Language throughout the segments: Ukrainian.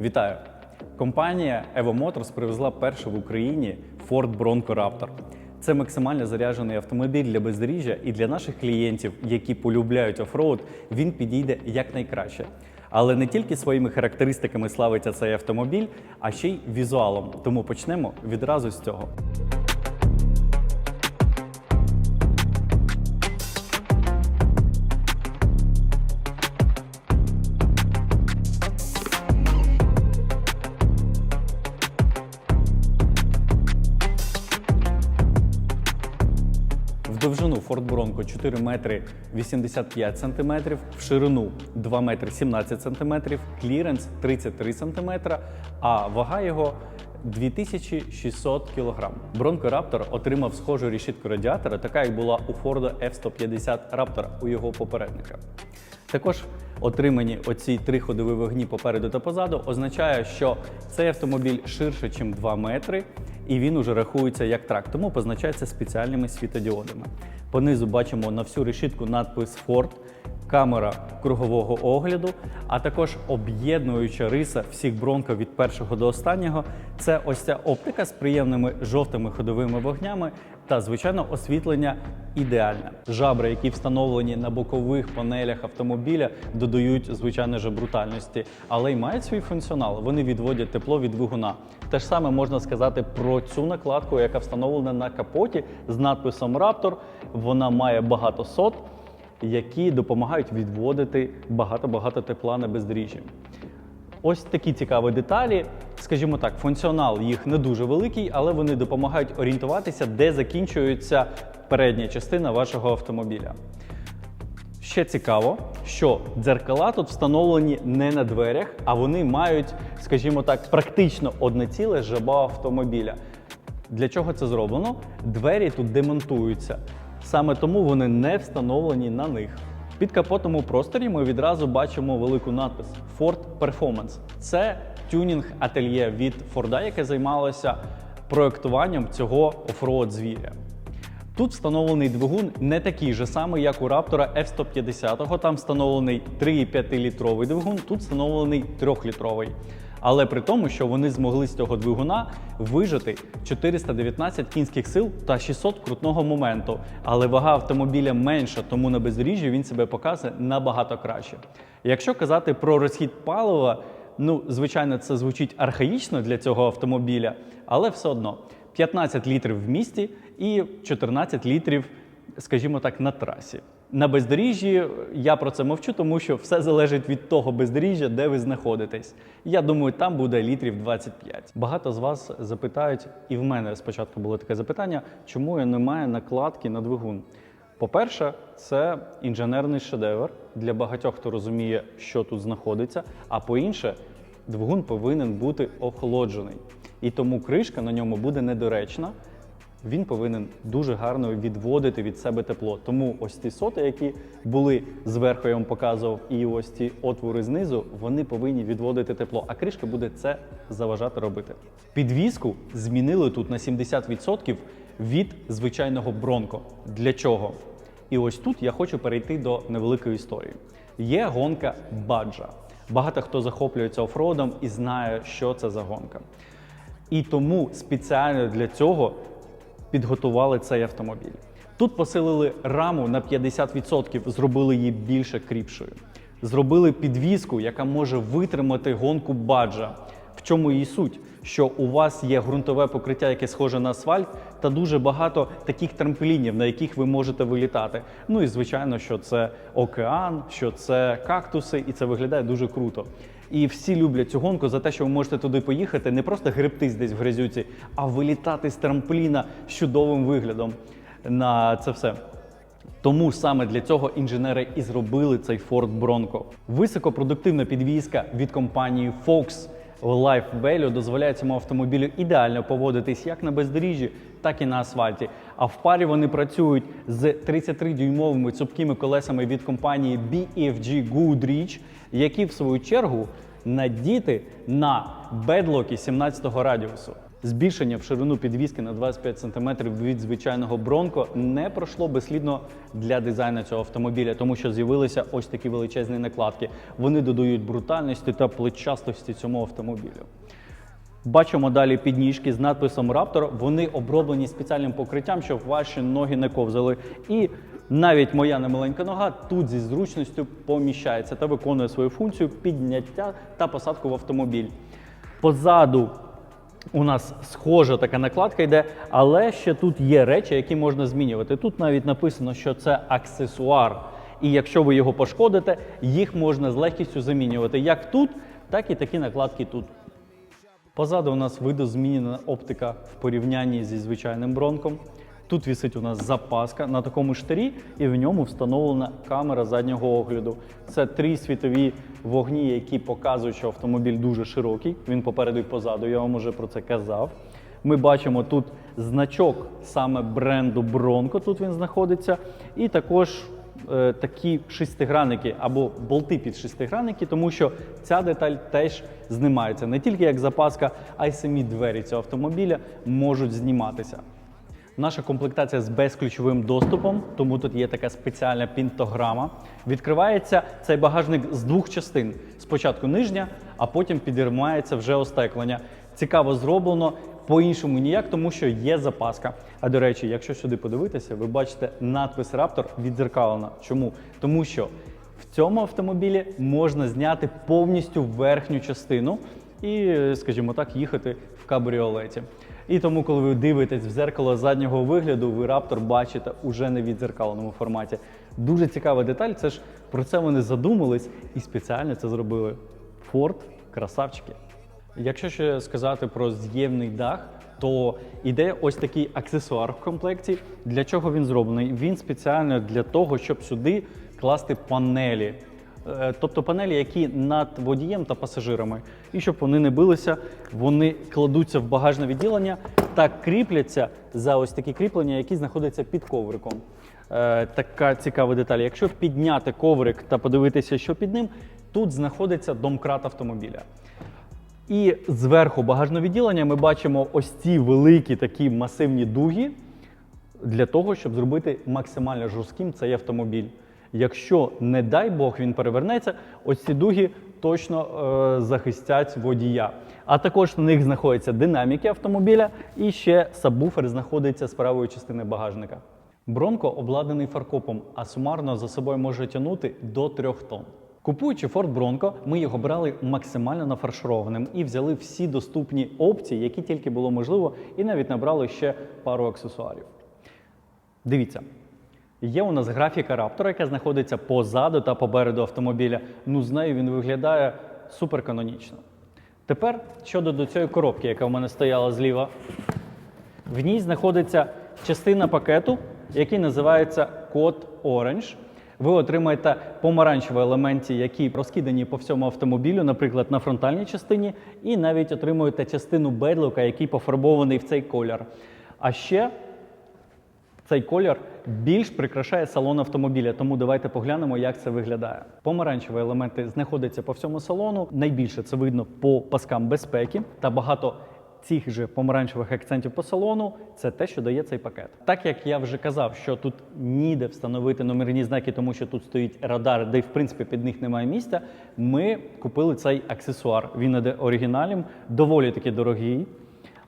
Вітаю! Компанія Evo Motors привезла першу в Україні Ford Bronco Raptor. Це максимально заряджений автомобіль для бездоріжжя і для наших клієнтів, які полюбляють офроуд, він підійде якнайкраще. Але не тільки своїми характеристиками славиться цей автомобіль, а ще й візуалом. Тому почнемо відразу з цього. Довжину Ford Bronco 4 метри 85 сантиметрів, в ширину 2 метри 17 сантиметрів, кліренс 33 сантиметра, а вага його 2600 кг. Bronco Raptor отримав схожу решітку радіатора, така як була у Ford F-150 Raptor у його попередника. Також отримані оці три ходові вогні попереду та позаду означає, що цей автомобіль ширше, ніж 2 метри, і він уже рахується як трак, тому позначається спеціальними світодіодами. Понизу бачимо на всю решітку надпис Ford, камера кругового огляду, а також об'єднуюча риса всіх бронко від першого до останнього. Це ось ця оптика з приємними жовтими ходовими вогнями та, звичайно, освітлення ідеальне. Жабри, які встановлені на бокових панелях автомобіля, додають, звичайно ж, брутальності, але й мають свій функціонал. Вони відводять тепло від двигуна. Те ж саме можна сказати про цю накладку, яка встановлена на капоті з надписом Raptor. Вона має багато сот, які допомагають відводити багато-багато тепла на бездоріжжі. Ось такі цікаві деталі. Скажімо так, функціонал їх не дуже великий, але вони допомагають орієнтуватися, де закінчується передня частина вашого автомобіля. Ще цікаво, що дзеркала тут встановлені не на дверях, а вони мають, скажімо так, практично одне ціле жаба автомобіля. Для чого це зроблено? Двері тут демонтуються. Саме тому вони не встановлені на них. Під капотом у просторі ми відразу бачимо велику надпис Ford Performance. Це тюнінг ательє від Форда, яке займалося проектуванням цього офроуд звіря. Тут встановлений двигун не такий же самий, як у Raptor F-150. Там встановлений 3,5-літровий двигун, тут встановлений 3-літровий. Але при тому, що вони змогли з цього двигуна вижити 419 кінських сил та 600 крутного моменту. Але вага автомобіля менша, тому на бездоріжжі він себе показує набагато краще. Якщо казати про розхід палива, ну звичайно, це звучить архаїчно для цього автомобіля, але все одно 15 літрів в місті і 14 літрів, скажімо так, на трасі. На бездоріжжі я про це мовчу, тому що все залежить від того бездоріжжя, де ви знаходитесь. Я думаю, там буде літрів 25. Багато з вас запитають, і в мене спочатку було таке запитання, чому я не маю накладки на двигун. По-перше, це інженерний шедевр для багатьох, хто розуміє, що тут знаходиться. А по-інше, двигун повинен бути охолоджений. І тому кришка на ньому буде недоречна. Він повинен дуже гарно відводити від себе тепло. Тому ось ці соти, які були зверху, я вам показував, і ось ці отвори знизу, вони повинні відводити тепло, а кришка буде це заважати робити. Підвіску змінили тут на 70% від звичайного бронко. Для чого? І ось тут я хочу перейти до невеликої історії. Є гонка баджа. Багато хто захоплюється офроудом і знає, що це за гонка. І тому спеціально для цього підготували цей автомобіль. Тут посилили раму на 50%, зробили її більше кріпшою. Зробили підвізку, яка може витримати гонку баджа. В чому її суть? Що у вас є ґрунтове покриття, яке схоже на асфальт, та дуже багато таких трамплінів, на яких ви можете вилітати. Ну і звичайно, що це океан, що це кактуси, і це виглядає дуже круто. І всі люблять цю гонку за те, що ви можете туди поїхати, не просто гребтись десь в грязюці, а вилітати з трампліна з чудовим виглядом на це все. Тому саме для цього інженери і зробили цей Ford Bronco. Високопродуктивна підвізка від компанії Fox Life Value дозволяє цьому автомобілю ідеально поводитись як на бездоріжжі, так і на асфальті. А в парі вони працюють з 33-дюймовими цупкими колесами від компанії BFG Goodrich, які в свою чергу надіти на бедлоки 17-го радіусу. Збільшення в ширину підвіски на 25 см від звичайного бронко не пройшло безслідно для дизайну цього автомобіля, тому що з'явилися ось такі величезні накладки. Вони додають брутальності та плечастості цьому автомобілю. Бачимо далі підніжки з надписом Raptor. Вони оброблені спеціальним покриттям, щоб ваші ноги не ковзали. І навіть моя немаленька нога тут зі зручністю поміщається та виконує свою функцію підняття та посадку в автомобіль. Позаду у нас схожа така накладка йде, але ще тут є речі, які можна змінювати. Тут навіть написано, що це аксесуар. І якщо ви його пошкодите, їх можна з легкістю замінювати як тут, так і такі накладки тут. Позаду у нас видозмінена оптика в порівнянні зі звичайним бронком. Тут вісить у нас запаска на такому штирі, і в ньому встановлена камера заднього огляду. Це три світові вогні, які показують, що автомобіль дуже широкий. Він попереду і позаду. Я вам уже про це казав. Ми бачимо тут значок саме бренду Bronco, тут він знаходиться, і також е, такі шестигранники або болти під шестигранники, тому що ця деталь теж знімається. Не тільки як запаска, а й самі двері цього автомобіля можуть зніматися. Наша комплектація з безключовим доступом, тому тут є така спеціальна пінтограма. Відкривається цей багажник з двох частин: спочатку нижня, а потім підіймається вже остеклення. Цікаво зроблено. По-іншому ніяк, тому що є запаска. А до речі, якщо сюди подивитися, ви бачите надпис Raptor відзеркалена. Чому? Тому що в цьому автомобілі можна зняти повністю верхню частину і, скажімо так, їхати в кабріолеті. І тому, коли ви дивитесь в зеркало заднього вигляду, ви раптор бачите уже не в відзеркаленому форматі. Дуже цікава деталь. Це ж про це вони задумались і спеціально це зробили. Форд, красавчики. Якщо ще сказати про з'ємний дах, то іде ось такий аксесуар в комплекті. Для чого він зроблений? Він спеціально для того, щоб сюди класти панелі. Е, Тобто панелі, які над водієм та пасажирами. І щоб вони не билися, вони кладуться в багажне відділення та кріпляться за ось такі кріплення, які знаходяться під ковриком. Е, Така цікава деталь. Якщо підняти коврик та подивитися, що під ним, тут знаходиться домкрат автомобіля. І зверху багажного відділення ми бачимо ось ці великі такі масивні дуги для того, щоб зробити максимально жорстким цей автомобіль. Якщо, не дай Бог, він перевернеться, ось ці дуги точно е, захистять водія. А також на них знаходяться динаміки автомобіля і ще сабвуфер знаходиться з правої частини багажника. Бронко обладнаний фаркопом, а сумарно за собою може тягнути до 3 тонн. Купуючи Ford Bronco, ми його брали максимально нафаршированим і взяли всі доступні опції, які тільки було можливо, і навіть набрали ще пару аксесуарів. Дивіться, є у нас графіка раптора, яка знаходиться позаду та попереду автомобіля. Ну, з нею він виглядає супер канонічно. Тепер щодо до цієї коробки, яка в мене стояла зліва, в ній знаходиться частина пакету, який називається код Orange. Ви отримаєте помаранчеві елементи, які розкидані по всьому автомобілю, наприклад, на фронтальній частині, і навіть отримуєте частину бедлока, який пофарбований в цей колір. А ще цей колір більш прикрашає салон автомобіля, тому давайте поглянемо, як це виглядає. Помаранчеві елементи знаходяться по всьому салону. Найбільше це видно по паскам безпеки та багато. Цих же помаранчевих акцентів по салону це те, що дає цей пакет. Так як я вже казав, що тут ніде встановити номерні знаки, тому що тут стоїть радар, де в принципі під них немає місця. Ми купили цей аксесуар. Він іде оригінальним, доволі таки дорогий,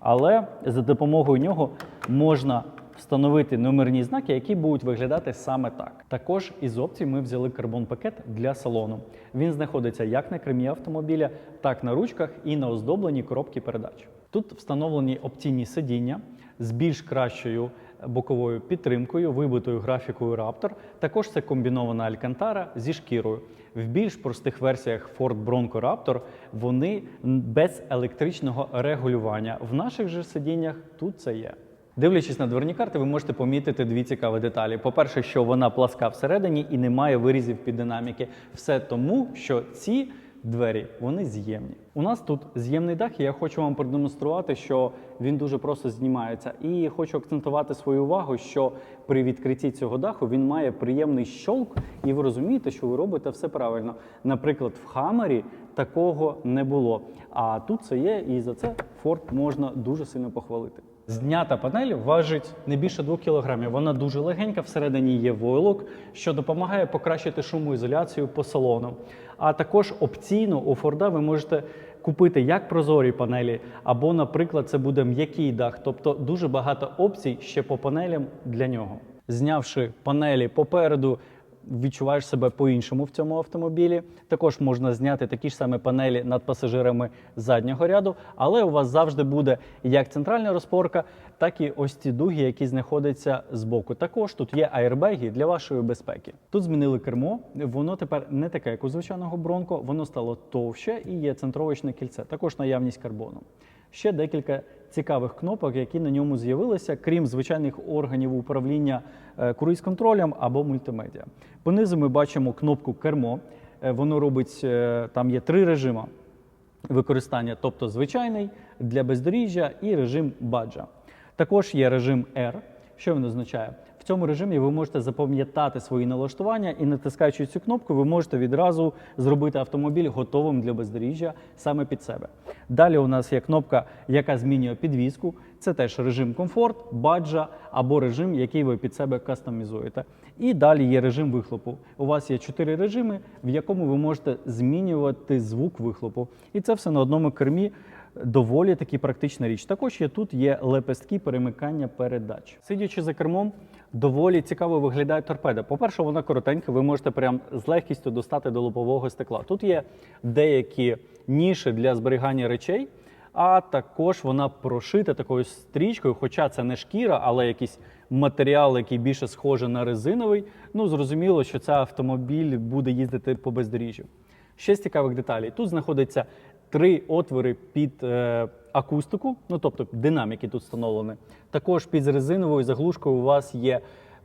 але за допомогою нього можна встановити номерні знаки, які будуть виглядати саме так. Також із опцій ми взяли карбон-пакет для салону. Він знаходиться як на кермі автомобіля, так на ручках і на оздобленні коробки передач. Тут встановлені опційні сидіння з більш кращою боковою підтримкою, вибитою графікою Raptor. Також це комбінована алькантара зі шкірою. В більш простих версіях Ford Bronco Raptor вони без електричного регулювання. В наших же сидіннях тут це є. Дивлячись на дверні карти, ви можете помітити дві цікаві деталі. По-перше, що вона пласка всередині і не має вирізів під динаміки. Все тому, що ці двері вони з'ємні. У нас тут з'ємний дах, і я хочу вам продемонструвати, що він дуже просто знімається. І хочу акцентувати свою увагу, що при відкритті цього даху він має приємний щолк, і ви розумієте, що ви робите все правильно. Наприклад, в Хаммері такого не було. А тут це є, і за це Ford можна дуже сильно похвалити. Знята панель важить не більше 2 кг. Вона дуже легенька, всередині є войлок, що допомагає покращити шумоізоляцію по салону. А також опційно у Форда ви можете купити як прозорі панелі, або, наприклад, це буде м'який дах. Тобто дуже багато опцій ще по панелям для нього. Знявши панелі попереду, відчуваєш себе по-іншому в цьому автомобілі. Також можна зняти такі ж самі панелі над пасажирами заднього ряду, але у вас завжди буде як центральна розпорка, так і ось ці дуги, які знаходяться збоку. Також тут є аербеги для вашої безпеки. Тут змінили кермо, воно тепер не таке, як у звичайного бронко, воно стало товще і є центровочне кільце, також наявність карбону. Ще декілька цікавих кнопок, які на ньому з'явилися, крім звичайних органів управління е, круїз-контролем або мультимедіа. Понизу ми бачимо кнопку кермо. Е, Воно робить е, там є три режими використання, тобто звичайний для бездоріжжя і режим баджа. Також є режим R. Що він означає? В цьому режимі ви можете запам'ятати свої налаштування і натискаючи цю кнопку, ви можете відразу зробити автомобіль готовим для бездоріжжя саме під себе. Далі у нас є кнопка, яка змінює підвіску. Це теж режим комфорт, баджа або режим, який ви під себе кастомізуєте. І далі є режим вихлопу. У вас є чотири режими, в якому ви можете змінювати звук вихлопу. І це все на одному кермі доволі таки практична річ. Також є тут є лепестки перемикання передач. Сидячи за кермом, доволі цікаво виглядає торпеда. По-перше, вона коротенька, ви можете прям з легкістю достати до лобового стекла. Тут є деякі ніші для зберігання речей, а також вона прошита такою стрічкою, хоча це не шкіра, але якийсь матеріал, який більше схожий на резиновий. Ну, зрозуміло, що цей автомобіль буде їздити по бездоріжжю. Ще з цікавих деталей. Тут знаходиться три отвори під е, акустику, ну тобто динаміки тут встановлені. Також під резиновою заглушкою у вас є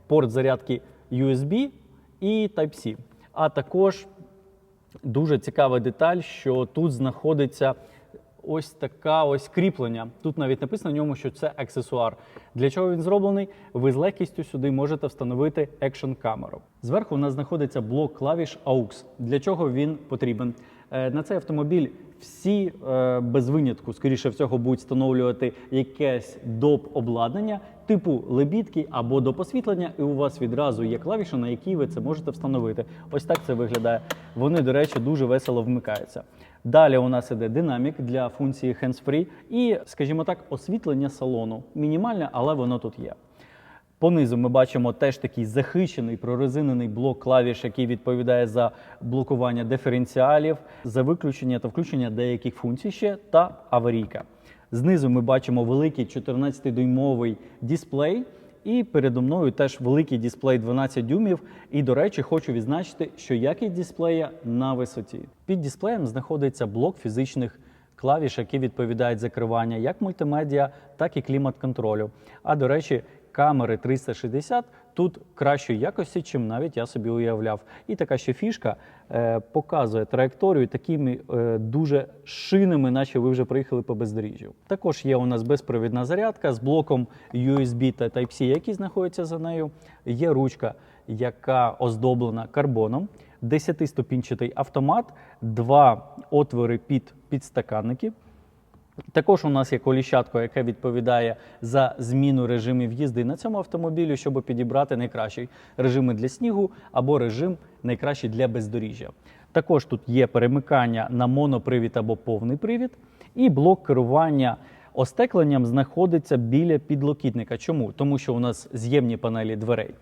порт зарядки USB і Type-C. А також дуже цікава деталь, що тут знаходиться ось така ось кріплення. Тут навіть написано на ньому, що це аксесуар. Для чого він зроблений? Ви з легкістю сюди можете встановити екшн камеру. Зверху у нас знаходиться блок клавіш AUX. Для чого він потрібен? Е, На цей автомобіль всі е, без винятку, скоріше всього, будуть встановлювати якесь доп обладнання, типу лебідки або доп освітлення, і у вас відразу є клавіші, на які ви це можете встановити. Ось так це виглядає. Вони, до речі, дуже весело вмикаються. Далі у нас іде динамік для функції hands-free і, скажімо так, освітлення салону. Мінімальне, але воно тут є. Понизу ми бачимо теж такий захищений прорезинений блок клавіш, який відповідає за блокування диференціалів, за виключення та включення деяких функцій ще та аварійка. Знизу ми бачимо великий 14-дюймовий дисплей. І передо мною теж великий дисплей 12 дюймів. І, до речі, хочу відзначити, що якість дисплея на висоті. Під дисплеєм знаходиться блок фізичних клавіш, які відповідають за керування як мультимедіа, так і клімат-контролю. А до речі, камери 360 тут кращої якості, чим навіть я собі уявляв. І така ще фішка е, показує траєкторію такими е, дуже шинами, наче ви вже приїхали по бездоріжжю. Також є у нас безпровідна зарядка з блоком USB та Type-C, який знаходиться за нею. Є ручка, яка оздоблена карбоном. 10-ступінчатий автомат, два отвори під підстаканники. Також у нас є коліщатко, яке відповідає за зміну режимів їзди на цьому автомобілі, щоб підібрати найкращий режими для снігу або режим найкращий для бездоріжжя. Також тут є перемикання на монопривід або повний привід, і блок керування остекленням знаходиться біля підлокітника. Чому? Тому що у нас з'ємні панелі дверей.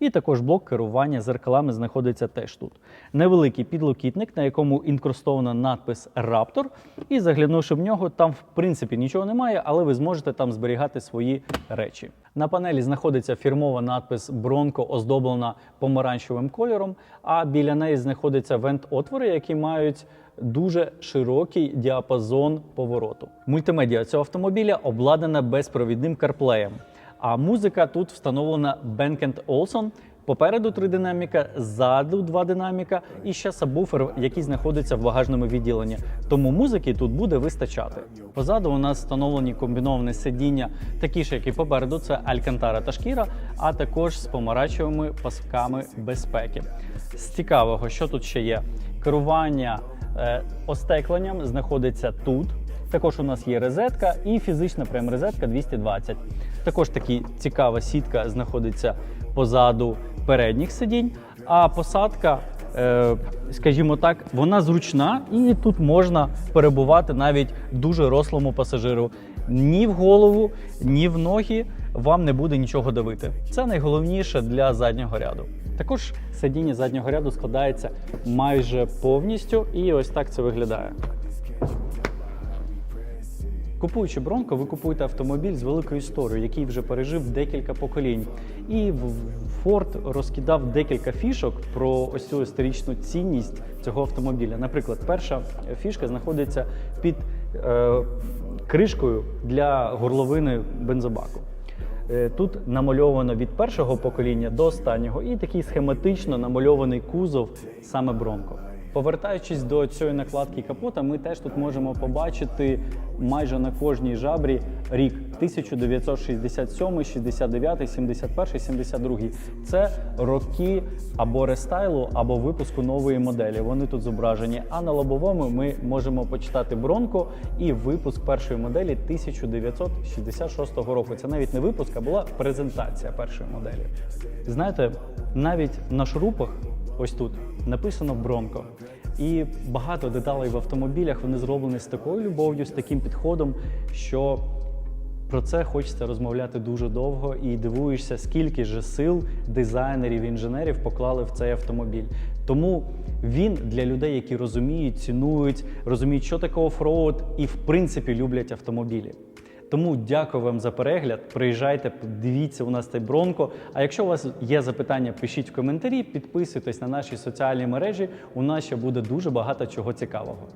І також блок керування зеркалами знаходиться теж тут. Невеликий підлокітник, на якому інкрустована надпис Raptor. І заглянувши в нього, там в принципі нічого немає, але ви зможете там зберігати свої речі. На панелі знаходиться фірмова надпис Bronco, оздоблена помаранчевим кольором. А біля неї знаходяться вент-отвори, які мають дуже широкий діапазон повороту. Мультимедіа цього автомобіля обладнана безпровідним CarPlay. А музика тут встановлена Bang Olufsen. Попереду три динаміка, ззаду два динаміка і ще сабвуфер, який знаходиться в багажному відділенні. Тому музики тут буде вистачати. Позаду у нас встановлені комбіновані сидіння, такі ж, як і попереду, це алькантара та шкіра, а також з помарачевими пасками безпеки. З цікавого, що тут ще є? Керування е, остекленням знаходиться тут. Також у нас є розетка і фізична прем-розетка 220. Також такі цікава сітка знаходиться позаду передніх сидінь, а посадка, е, скажімо так, вона зручна і тут можна перебувати навіть дуже рослому пасажиру. Ні в голову, ні в ноги вам не буде нічого давити. Це найголовніше для заднього ряду. Також сидіння заднього ряду складається майже повністю, і ось так це виглядає. Купуючи Бронко, ви купуєте автомобіль з великою історією, який вже пережив декілька поколінь. І Ford розкидав декілька фішок про ось цю історичну цінність цього автомобіля. Наприклад, перша фішка знаходиться під е, кришкою для горловини бензобаку. Е, Тут намальовано від першого покоління до останнього і такий схематично намальований кузов саме Бронко. Повертаючись до цієї накладки капота, ми теж тут можемо побачити майже на кожній жабрі рік 1967, 69, 71, 72. Це роки або рестайлу, або випуску нової моделі. Вони тут зображені. А на лобовому ми можемо почитати Бронко і випуск першої моделі 1966 року. Це навіть не випуск, а була презентація першої моделі. Знаєте, навіть на шурупах ось тут написано Бронко. І багато деталей в автомобілях вони зроблені з такою любов'ю, з таким підходом, що про це хочеться розмовляти дуже довго і дивуєшся, скільки же сил дизайнерів, інженерів поклали в цей автомобіль. Тому він для людей, які розуміють, цінують, розуміють, що таке офроуд і в принципі люблять автомобілі. Тому дякую вам за перегляд. Приїжджайте, дивіться у нас цей бронко. А якщо у вас є запитання, пишіть в коментарі, підписуйтесь на наші соціальні мережі. У нас ще буде дуже багато чого цікавого.